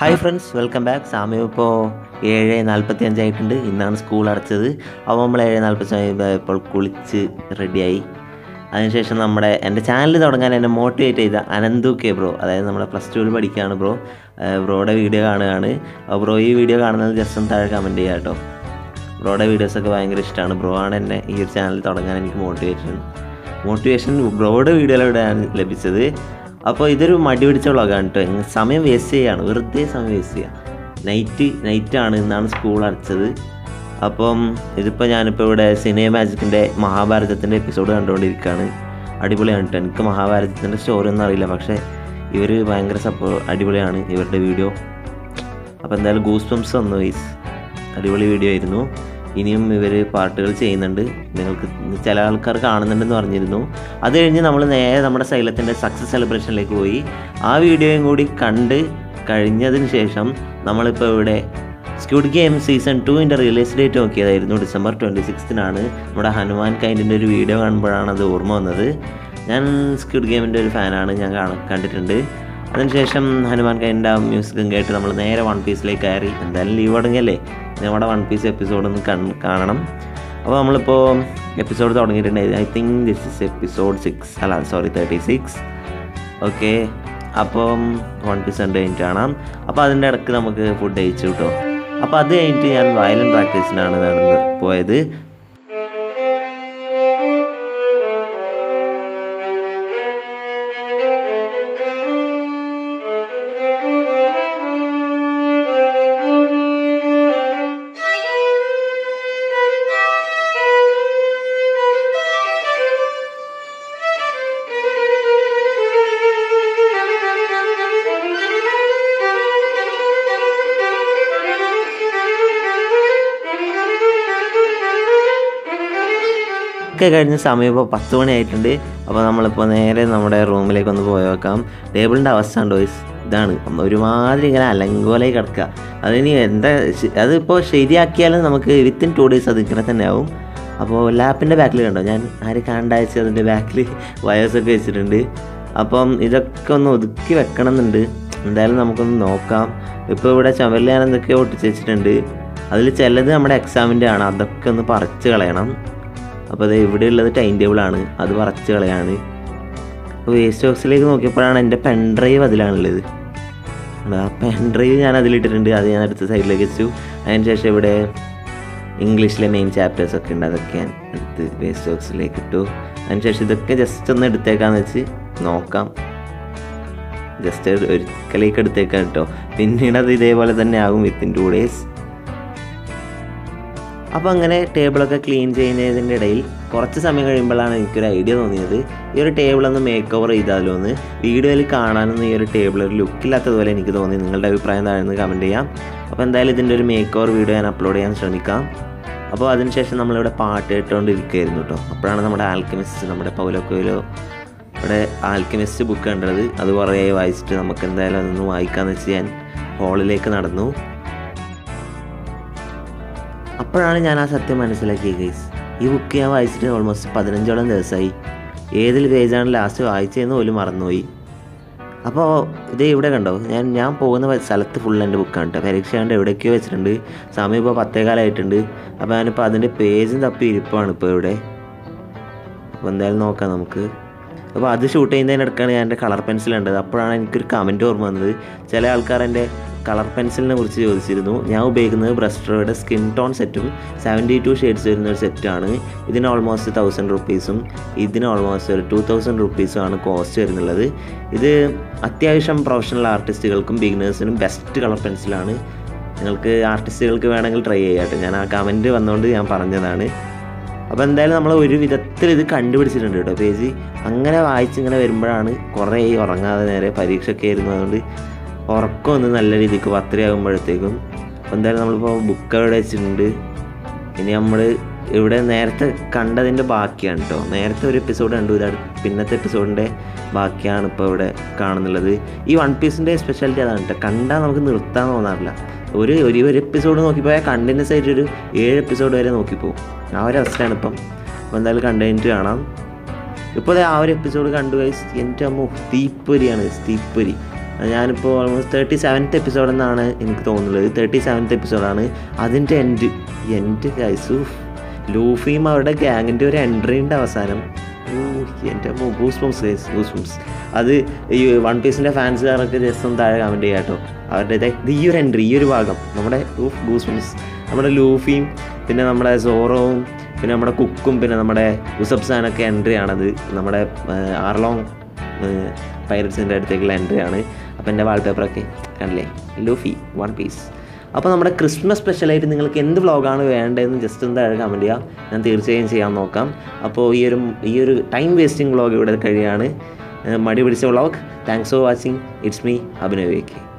Hi friends welcome back സമയം ഇപ്പോൾ ഏഴ് നാൽപ്പത്തി അഞ്ചായിട്ടുണ്ട് ഇന്നാണ് സ്കൂൾ അടച്ചത്. അപ്പോൾ നമ്മൾ ഏഴ് നാൽപ്പത്തി ഇപ്പോൾ കുളിച്ച് റെഡിയായി അതിനുശേഷം നമ്മുടെ എന്റെ ചാനൽ തുടങ്ങാൻ എന്നെ മോട്ടിവേറ്റ് ചെയ്ത അനന്തു കെ ബ്രോ അതായത് നമ്മുടെ പ്ലസ് ടുവിൽ പഠിക്കുകയാണ് ബ്രോ ബ്രോയുടെ വീഡിയോ കാണുകയാണ്. ബ്രോ ഈ വീഡിയോ കാണുന്നത് ജസ്റ്റ് ഒന്ന് താഴെ കമന്റ് ചെയ്യുക കേട്ടോ. ബ്രോയുടെ വീഡിയോസൊക്കെ ഭയങ്കര ഇഷ്ടമാണ്. ബ്രോ ആണ് എന്നെ ഈ ഒരു ചാനൽ തുടങ്ങാൻ എനിക്ക് മോട്ടിവേഷൻ മോട്ടിവേഷൻ ബ്രോയുടെ വീഡിയോയിലൂടെയാണ് ലഭിച്ചത്. അപ്പോൾ ഇതൊരു മടി പിടിച്ച വ്ളോഗാണ് കേട്ടോ സമയം വേസ്റ്റ് ചെയ്യുകയാണ് വെറുതെ സമയം വേസ്റ്റ് ചെയ്യുക നൈറ്റ് നൈറ്റാണ് ഇന്നാണ് സ്കൂൾ അടച്ചത്. അപ്പം ഇതിപ്പോൾ ഞാനിപ്പോൾ ഇവിടെ സിനിമ മാജിക്കിന്റെ മഹാഭാരതത്തിന്റെ എപ്പിസോഡ് കണ്ടുകൊണ്ടിരിക്കുകയാണ് അടിപൊളിയാണ് കേട്ടോ എനിക്ക് മഹാഭാരതത്തിന്റെ സ്റ്റോറി ഒന്നും അറിയില്ല. പക്ഷേ ഇവർ ഭയങ്കര സപ്പോ അടിപൊളിയാണ് ഇവരുടെ വീഡിയോ അപ്പോൾ എന്തായാലും ഗൂസ് പംസ് വന്നു വൈസ് അടിപൊളി വീഡിയോ ആയിരുന്നു. ഇനിയും ഇവർ പാട്ടുകൾ ചെയ്യുന്നുണ്ട്. നിങ്ങൾക്ക് ചില ആൾക്കാർ കാണുന്നുണ്ടെന്ന് പറഞ്ഞിരുന്നു. അത് കഴിഞ്ഞ് നമ്മൾ നേരെ നമ്മുടെ സൈലത്തിന്റെ സക്സസ് സെലിബ്രേഷനിലേക്ക് പോയി. ആ വീഡിയോയും കൂടി കണ്ട് കഴിഞ്ഞതിന് ശേഷം നമ്മളിപ്പോൾ ഇവിടെ സ്ക്യൂഡ് ഗെയിം സീസൺ ടുവിന്റെ റിലീസ് ഡേറ്റ് നോക്കിയതായിരുന്നു. ഡിസംബർ ട്വന്റി സിക്സ്തിനാണ് നമ്മുടെ ഹനുമാൻ കൈൻഡിന്റെ ഒരു വീഡിയോ കാണുമ്പോഴാണ് അത് ഓർമ്മ വന്നത്. ഞാൻ സ്ക്യൂഡ് ഗെയിമിന്റെ ഒരു ഫാനാണ് ഞാൻ കാണ കണ്ടിട്ടുണ്ട്. അതിനുശേഷം ഹനുമാൻ കൈന്റെ മ്യൂസിക്കും കേട്ട് നമ്മൾ നേരെ വൺ പീസിലേക്ക് കയറി. എന്തായാലും ലീവ് തുടങ്ങിയല്ലേ നമ്മുടെ വൺ പീസ് എപ്പിസോഡ് ഒന്ന് കാണണം. അപ്പോൾ നമ്മളിപ്പോൾ എപ്പിസോഡ് തുടങ്ങിയിട്ടുണ്ട്. I think this is episode six അല്ല സോറി തേർട്ടി സിക്സ് ഓക്കെ അപ്പം വൺ പീസ് കണ്ട് കഴിഞ്ഞിട്ട് കാണാം. അപ്പോൾ അതിന്റെ ഇടയ്ക്ക് നമുക്ക് ഫുഡ് കഴിച്ചു കേട്ടോ. അപ്പോൾ അത് കഴിഞ്ഞിട്ട് ഞാൻ വയലിൻ പ്രാക്ടീസിനാണ് നടന്ന് പോയത്. ഒക്കെ കഴിഞ്ഞ സമയം ഇപ്പോൾ പത്ത് മണിയായിട്ടുണ്ട് അപ്പോൾ നമ്മളിപ്പോൾ നേരെ നമ്മുടെ റൂമിലേക്ക് ഒന്ന് പോയി നോക്കാം. ടേബിളിന്റെ അവസ്ഥ ഉണ്ടോ ഇതാണ്. ഒരുമാതിരി ഇങ്ങനെ അലങ്കോലായി കിടക്കുക. അതിനി എന്താ അതിപ്പോൾ ശരിയാക്കിയാലും നമുക്ക് വിത്തിൻ ടു ഡേയ്സ് അത് ഇങ്ങനെ തന്നെ ആവും. അപ്പോൾ ലാപ്പിന്റെ ബാക്കിൽ കണ്ടോ? ഞാൻ ആര് കണ്ടയച്ച് അതിന്റെ ബാക്കിൽ വയേഴ്സൊക്കെ വെച്ചിട്ടുണ്ട്. അപ്പം ഇതൊക്കെ ഒന്ന് ഒതുക്കി വെക്കണം എന്നുണ്ട് എന്തായാലും നമുക്കൊന്ന് നോക്കാം. ഇപ്പോൾ ഇവിടെ ചുമരിൽ ഞാൻ എന്തൊക്കെയോ ഒട്ടിച്ച് വെച്ചിട്ടുണ്ട്. അതിൽ ചിലത് നമ്മുടെ എക്സാമിന്റെ ആണ്. അതൊക്കെ ഒന്ന് പറിച്ച് കളയണം. അപ്പോൾ അത് ഇവിടെ ഉള്ളത് ടൈം ടേബിളാണ് അത് പറച്ച് കളയാണ്. അപ്പോൾ വേസ്റ്റ് ബോക്സിലേക്ക് നോക്കിയപ്പോഴാണ് എന്റെ പെൻ ഡ്രൈവ് അതിലാണുള്ളത്. ആ പെൻ ഡ്രൈവ് ഞാൻ അതിലിട്ടിട്ടുണ്ട്. അത് ഞാൻ അടുത്ത സൈഡിലേക്ക് വെച്ചു. അതിന് ശേഷം ഇവിടെ ഇംഗ്ലീഷിലെ മെയിൻ ചാപ്റ്റേഴ്സ് ഒക്കെ ഉണ്ട്. അതൊക്കെ ഞാൻ എടുത്ത് വേസ്റ്റ് ബോക്സിലേക്ക് ഇട്ടു. അതിന് ശേഷം ഇതൊക്കെ ജസ്റ്റ് ഒന്ന് എടുത്തേക്കാന്ന് വെച്ച് നോക്കാം. ജസ്റ്റ് ഒരിക്കലേക്ക് എടുത്തേക്കാം കേട്ടോ പിന്നീട് അത് ഇതേപോലെ തന്നെ ആകും വിത്തിൻ ടു ഡേയ്സ് അപ്പോൾ അങ്ങനെ ടേബിളൊക്കെ ക്ലീൻ ചെയ്യുന്നതിന്റെ ഇടയിൽ കുറച്ച് സമയം കഴിയുമ്പോഴാണ് എനിക്കൊരു ഐഡിയ തോന്നിയത്. ഈ ഒരു ടേബിൾ ഒന്ന് മേക്ക് ഓവർ ചെയ്താലോ എന്ന്. വീഡിയോയിൽ കാണാനൊന്നും ഈ ഒരു ടേബിൾ ഒരു ലുക്കില്ലാത്തതുപോലെ എനിക്ക് തോന്നി. നിങ്ങളുടെ അഭിപ്രായം താഴ്ന്ന് കമന്റ് ചെയ്യാം. അപ്പോൾ എന്തായാലും ഇതിന്റെ ഒരു മേക്ക് ഓവർ വീഡിയോ ഞാൻ അപ്ലോഡ് ചെയ്യാൻ ശ്രമിക്കാം. അപ്പോൾ അതിനുശേഷം നമ്മളിവിടെ പാട്ട് കേട്ടുകൊണ്ടിരിക്കുകയായിരുന്നു കേട്ടോ അപ്പോഴാണ് നമ്മുടെ ആൽക്കമിസ്റ്റ് നമ്മുടെ പൗലോ കൊയിലോ ഇവിടെ ആൽക്കമിസ്റ്റ് ബുക്ക് കണ്ടത്. അത് കുറേ വായിച്ചിട്ട് നമുക്ക് എന്തായാലും അതൊന്ന് വായിക്കാമെന്ന് വെച്ച് ഞാൻ ഹാളിലേക്ക് നടന്നു. അപ്പോഴാണ് ഞാൻ ആ സത്യം മനസ്സിലാക്കിയത് ഗൈസ് ഈ ബുക്ക് ഞാൻ വായിച്ചിട്ട് ഓൾമോസ്റ്റ് പതിനഞ്ചോളം ദിവസമായി. ഏതിൽ പേജാണ് ലാസ്റ്റ് വായിച്ചതെന്ന് പോലും മറന്നുപോയി. അപ്പോൾ ഇത് ഇവിടെ കണ്ടോ? ഞാൻ ഞാൻ പോകുന്ന സ്ഥലത്ത് ഫുൾ എന്റെ ബുക്കാണ് കേട്ടോ പരീക്ഷ കണ്ട് എവിടേക്കോ വെച്ചിട്ടുണ്ട്. സമയം ഇപ്പോൾ പത്തേകാലമായിട്ടുണ്ട് അപ്പോൾ ഞാനിപ്പോൾ അതിന്റെ പേജും തപ്പി ഇരിപ്പാണ് ഇപ്പോൾ ഇവിടെ. അപ്പോൾ എന്തായാലും നോക്കാം നമുക്ക്. അപ്പോൾ അത് ഷൂട്ട് ചെയ്യുന്നതിനിടക്കാണ് ഞാൻ എന്റെ കളർ പെൻസിൽ കണ്ടത്. അപ്പോഴാണ് എനിക്കൊരു കമന്റ് ഓർമ്മ വന്നത്. ചില ആൾക്കാർ എന്റെ കളർ പെൻസിലിനെ കുറിച്ച് ചോദിച്ചിരുന്നു. ഞാൻ ഉപയോഗിക്കുന്നത് ബ്രസ്ട്രോയുടെ സ്കിൻ ടോൺ സെറ്റും സെവന്റി ടു ഷെയ്ഡ്സ് വരുന്ന ഒരു സെറ്റാണ്. ഇതിന് ഓൾമോസ്റ്റ് തൗസൻഡ് റുപ്പീസും ഇതിന് ഓൾമോസ്റ്റ് ഒരു ടു തൗസൻഡ് റുപ്പീസും ആണ് കോസ്റ്റ് വരുന്നുള്ളത്. ഇത് അത്യാവശ്യം പ്രൊഫഷണൽ ആർട്ടിസ്റ്റുകൾക്കും ബിഗിനേഴ്സിനും ബെസ്റ്റ് കളർ പെൻസിലാണ് നിങ്ങൾക്ക് ആർട്ടിസ്റ്റുകൾക്ക് വേണമെങ്കിൽ ട്രൈ ചെയ്യാട്ടെ ഞാൻ ആ കമന്റ് വന്നുകൊണ്ട് ഞാൻ പറഞ്ഞതാണ്. അപ്പോൾ എന്തായാലും നമ്മൾ ഒരു വിധത്തിൽ ഇത് കണ്ടുപിടിച്ചിട്ടുണ്ട് കേട്ടോ പേജ്. അങ്ങനെ വായിച്ചിങ്ങനെ വരുമ്പോഴാണ് കുറേ ഉറങ്ങാതെ നേരെ പരീക്ഷയൊക്കെ ആയിരുന്നു. അതുകൊണ്ട് ഉറക്കം ഒന്ന് നല്ല രീതിക്ക് പത്രയാകുമ്പോഴത്തേക്കും അപ്പോൾ എന്തായാലും നമ്മളിപ്പോൾ ബുക്ക് അവിടെ വെച്ചിട്ടുണ്ട്. ഇനി നമ്മൾ ഇവിടെ നേരത്തെ കണ്ടതിന്റെ ബാക്കിയാണ് കേട്ടോ നേരത്തെ ഒരു എപ്പിസോഡ് കണ്ടു ഇത് അടു- പിന്നത്തെ എപ്പിസോഡിന്റെ ബാക്കിയാണ് ഇപ്പോൾ ഇവിടെ കാണുന്നുള്ളത്. ഈ വൺ പീസിന്റെ സ്പെഷ്യാലിറ്റി അതാണ് കേട്ടോ കണ്ടാൽ നമുക്ക് നിർത്താൻ തോന്നാറില്ല. ഒരു ഒരു ഒരു എപ്പിസോഡ് നോക്കിപ്പോയാൽ കണ്ടിന്യൂസ് ആയിട്ട് ഒരു ഏഴ് എപ്പിസോഡ് വരെ നോക്കിപ്പോവും. ആ ഒരു അവസ്ഥയാണ് ഇപ്പം. അപ്പോൾ എന്തായാലും കണ്ടു കാണാം ഇപ്പോൾ ആ ഒരു എപ്പിസോഡ് കണ്ടു കഴിച്ച് എന്റെ അമ്മ തീപ്പൊരിയാണ് തീപ്പൊരി. ഞാനിപ്പോൾ ഓൾമോസ്റ്റ് തേർട്ടി സെവൻത്ത് എപ്പിസോഡ് എന്നാണ് എനിക്ക് തോന്നുന്നത്. തേർട്ടി സെവൻത്ത് എപ്പിസോഡാണ് അതിന്റെ എൻഡ് എൻഡ് ഗൈസു ലൂഫിയും അവരുടെ ഗ്യാങ്ങിന്റെ ഒരു എൻട്രി ഉണ്ട് അവസാനം. എന്റെ goose bumps guys goose bumps അത് ഈ വൺ പീസിന്റെ ഫാൻസുകാരൊക്കെ ജസ്റ്റ് താഴെ കമന്റ് ചെയ്യാം കേട്ടോ. അവരുടെ ഈ ഒരു എൻട്രി ഈ ഒരു ഭാഗം. നമ്മുടെ ഗൂസ് ബംസ് നമ്മുടെ ലൂഫിയും പിന്നെ നമ്മുടെ സോറോവും പിന്നെ നമ്മുടെ കുക്കും പിന്നെ നമ്മുടെ ഉസബ്സാനൊക്കെ എൻട്രി ആണത്. നമ്മുടെ ആർലോങ് പൈററ്റ്സിന്റെ അടുത്തേക്കുള്ള എൻട്രി ആണ്. അപ്പോൾ എന്റെ വാൾപേപ്പറൊക്കെ കണ്ടില്ലേ? ലൂഫി വൺ പീസ് അപ്പോൾ നമ്മുടെ ക്രിസ്മസ് സ്പെഷ്യലായിട്ട് നിങ്ങൾക്ക് എന്ത് വ്ളോഗാണ് വേണ്ടതെന്ന് ജസ്റ്റ് ഒന്ന് താഴെ ചെയ്യാം. ഞാൻ തീർച്ചയായും ചെയ്യാൻ നോക്കാം. അപ്പോൾ ഈ ഒരു ഈ ഒരു ടൈം വേസ്റ്റിംഗ് വ്ളോഗ് ഇവിടെ കഴിയാണ്. മടി പിടിച്ച vlog thanks for watching it's me അഭിനവേക്ക്